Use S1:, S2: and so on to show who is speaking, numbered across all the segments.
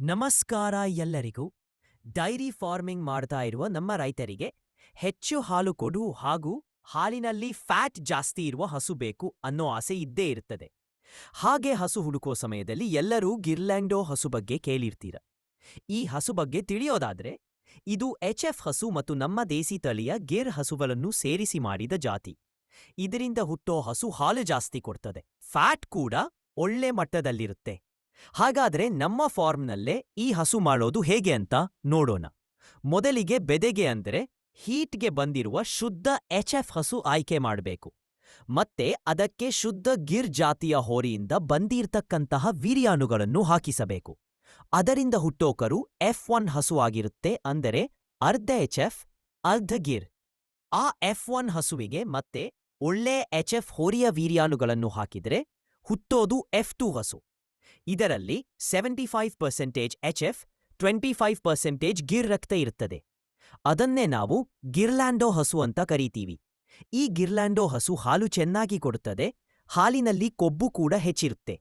S1: ನಮಸ್ಕಾರ ಎಲ್ಲರಿಗೂ. Dairy farming ಮಾಡ್ತಾ ಇರುವ ನಮ್ಮ ರೈತರಿಗೆ ಹೆಚ್ಚು ಹಾಲು ಕೊಡು ಹಾಗೂ ಹಾಲಿನಲ್ಲಿ ಫ್ಯಾಟ್ ಜಾಸ್ತಿ ಇರುವ ಹಸು ಬೇಕು ಅನ್ನೋ ಆಸೆ ಇದ್ದೇ ಇರುತ್ತದೆ ಹಾಗೆ ಹಸು ಹುಡುಕೋ ಸಮಯದಲ್ಲಿ ಎಲ್ಲರೂ ಗಿರ್ಲ್ಯಾಂಡೋ ಹಸು ಬಗ್ಗೆ ಕೇಳಿರ್ತೀರ. ಈ ಹಸು ಬಗ್ಗೆ ತಿಳಿಯೋದಾದ್ರೆ, ಇದು ಎಚ್ ಎಫ್ ಹಸು ಮತ್ತು ನಮ್ಮ ದೇಸಿ ತಳಿಯ ಗಿರ್ ಹಸುಗಳನ್ನು ಸೇರಿಸಿ ಮಾಡಿದ ಜಾತಿ. ಇದರಿಂದ ಹುಟ್ಟೋ ಹಸು ಹಾಲು ಜಾಸ್ತಿ ಕೊಡ್ತದೆ. ಫ್ಯಾಟ್ ಕೂಡ ಒಳ್ಳೆ ಮಟ್ಟದಲ್ಲಿರುತ್ತೆ. ಹಾಗಾದ್ರೆ ನಮ್ಮ ಫಾರ್ಮ್ನಲ್ಲೇ ಈ ಹಸು ಮಾಡೋದು ಹೇಗೆ ಅಂತ ನೋಡೋಣ. ಮೊದಲಿಗೆ ಬೆದೆಗೆ ಅಂದರೆ ಹೀಟ್ಗೆ ಬಂದಿರುವ ಶುದ್ಧ ಎಚ್ ಎಫ್ ಹಸು ಆಯ್ಕೆ ಮಾಡಬೇಕು. ಮತ್ತೆ ಅದಕ್ಕೆ ಶುದ್ಧ ಗಿರ್ ಜಾತಿಯ ಹೋರಿಯಿಂದ ಬಂದಿರ್ತಕ್ಕಂತಹ ವೀರ್ಯಾಣುಗಳನ್ನು ಹಾಕಿಸಬೇಕು. ಅದರಿಂದ ಹುಟ್ಟೋಕರು ಎಫ್ ಒನ್ ಹಸು ಆಗಿರುತ್ತೆ ಅಂದರೆ ಅರ್ಧ ಎಚ್ ಎಫ್, ಅರ್ಧ ಗಿರ್. ಆ ಎಫ್ ಒನ್ ಹಸುವಿಗೆ ಮತ್ತೆ ಒಳ್ಳೆ ಎಚ್ ಎಫ್ ಹೋರಿಯ ವೀರ್ಯಾಣುಗಳನ್ನು ಹಾಕಿದ್ರೆ ಹುಟ್ಟೋದು ಎಫ್ ಟು ಹಸು. ಇದರಲ್ಲಿ seventy five percentage H F, twenty five percentage Gir ರಕ್ತ ಇರುತ್ತದೆ ಅದನ್ನೇ ನಾವು ಗಿರ್ಲ್ಯಾಂಡೋ ಹಸು ಅಂತ ಕರೀತೀವಿ. ಈ ಗಿರ್ಲ್ಯಾಂಡೋ ಹಸು ಹಾಲು ಚೆನ್ನಾಗಿ ಕೊಡುತ್ತದೆ ಹಾಲಿನಲ್ಲಿ ಕೊಬ್ಬು ಕೂಡ ಹೆಚ್ಚಿರುತ್ತೆ.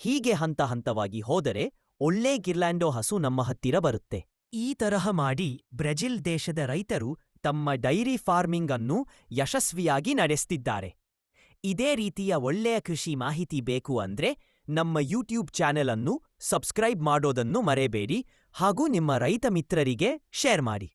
S1: ಹೀಗೆ ಹಂತ ಹಂತವಾಗಿ ಹೋದರೆ ಒಳ್ಳೆ ಗಿರ್ಲ್ಯಾಂಡೋ ಹಸು ನಮ್ಮ ಹತ್ತಿರ ಬರುತ್ತೆ. ಈ ತರಹ ಮಾಡಿ ಬ್ರೆಜಿಲ್ ದೇಶದ ರೈತರು ತಮ್ಮ ಡೈರಿ ಫಾರ್ಮಿಂಗ್ ಅನ್ನು ಯಶಸ್ವಿಯಾಗಿ ನಡೆಸ್ತಿದ್ದಾರೆ. ಇದೇ ರೀತಿಯ ಒಳ್ಳೆಯ ಕೃಷಿ ಮಾಹಿತಿ ಬೇಕು ಅಂದ್ರೆ ನಮ್ಮ ಯೂಟ್ಯೂಬ್ ಚಾನೆಲ್ ಅನ್ನು ಸಬ್ಸ್ಕ್ರೈಬ್ ಮಾಡೋದನ್ನು ಮರೆಯಬೇಡಿ ಹಾಗೂ ನಿಮ್ಮ ರೈತ ಮಿತ್ರರಿಗೆ ಶೇರ್ ಮಾಡಿ.